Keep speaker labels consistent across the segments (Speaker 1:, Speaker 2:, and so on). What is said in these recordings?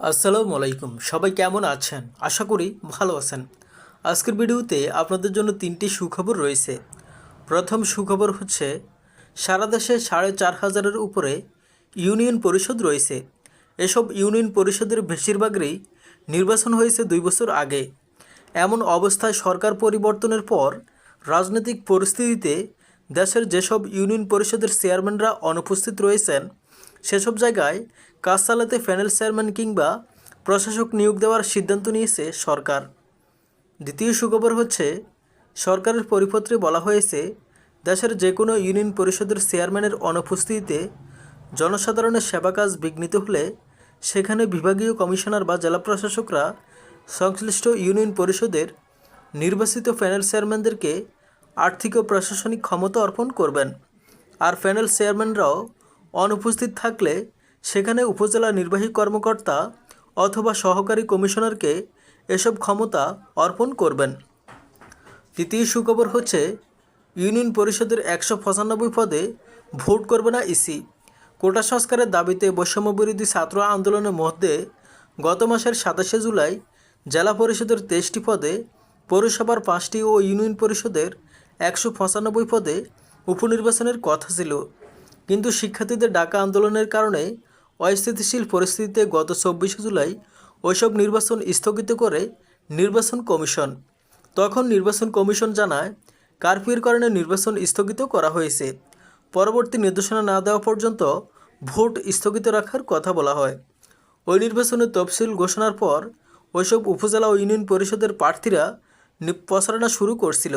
Speaker 1: আসসালামু আলাইকুম। সবাই কেমন আছেন? আশা করি ভালো আছেন। আজকের ভিডিওতে আপনাদের জন্য তিনটি সুখবর রয়েছে। প্রথম সুখবর হচ্ছে, সারা দেশে সাড়ে চার হাজারের উপরে ইউনিয়ন পরিষদ রয়েছে। এসব ইউনিয়ন পরিষদের বেশিরভাগই নির্বাচন হয়েছে দুই বছর আগে। এমন অবস্থায় সরকার পরিবর্তনের পর রাজনৈতিক পরিস্থিতিতে দেশের যেসব ইউনিয়ন পরিষদের চেয়ারম্যানরা অনুপস্থিত রয়েছেন সেসব জায়গায় কাজ চালাতে প্যানেল চেয়ারম্যান কিংবা প্রশাসক নিয়োগ দেওয়ার সিদ্ধান্ত নিয়েছে সরকার। দ্বিতীয় সুখবর হচ্ছে, সরকারের পরিপত্রে বলা হয়েছে, দেশের যে কোনো ইউনিয়ন পরিষদের চেয়ারম্যানের অনুপস্থিতিতে জনসাধারণের সেবা কাজ বিঘ্নিত হলে সেখানে বিভাগীয় কমিশনার বা জেলা প্রশাসকরা সংশ্লিষ্ট ইউনিয়ন পরিষদের নির্বাচিত প্যানেল চেয়ারম্যানদেরকে আর্থিক ও প্রশাসনিক ক্ষমতা অর্পণ করবেন। আর প্যানেল চেয়ারম্যানরাও অনুপস্থিত থাকলে সেখানে উপজেলা নির্বাহী কর্মকর্তা অথবা সহকারী কমিশনারকে এসব ক্ষমতা অর্পণ করবেন। তৃতীয় সুখবর হচ্ছে, ইউনিয়ন পরিষদের একশো পঁচানব্বই পদে ভোট করবে না ইসি। কোটা সংস্কারের দাবিতে বৈষম্য বিরোধী ছাত্র আন্দোলনের মধ্যে গত মাসের সাতাশে জুলাই জেলা পরিষদের তেইশটি পদে, পৌরসভার পাঁচটি ও ইউনিয়ন পরিষদের একশো পঁচানব্বই পদে উপনির্বাচনের কথা ছিল। কিন্তু শিক্ষার্থীদের ডাকা আন্দোলনের কারণে অস্থিতিশীল পরিস্থিতিতে গত চব্বিশে জুলাই ওইসব নির্বাচন স্থগিত করে নির্বাচন কমিশন। তখন নির্বাচন কমিশন জানায় কারফিউর কারণে নির্বাচন স্থগিত করা হয়েছে। পরবর্তী নির্দেশনা না দেওয়া পর্যন্ত ভোট স্থগিত রাখার কথা বলা হয়। ওই নির্বাচনের তফসিল ঘোষণার পর ওইসব উপজেলা ও ইউনিয়ন পরিষদের প্রার্থীরা প্রচারণা শুরু করছিল।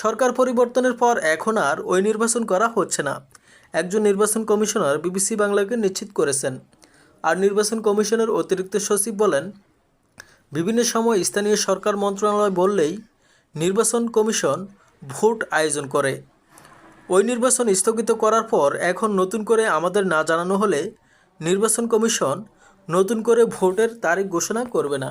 Speaker 1: সরকার পরিবর্তনের পর এখন আর ওই নির্বাচন করা হচ্ছে না। একজন নির্বাচন কমিশনার বিবিসি বাংলাকে নিশ্চিত করেছেন। আর নির্বাচন কমিশনের অতিরিক্ত সচিব বলেন, বিভিন্ন সময় স্থানীয় সরকার মন্ত্রণালয় বললেই নির্বাচন কমিশন ভোট আয়োজন করে। ওই নির্বাচন স্থগিত করার পর এখন নতুন করে আমাদের না জানানো হলে নির্বাচন কমিশন নতুন করে ভোটের তারিখ ঘোষণা করবে না।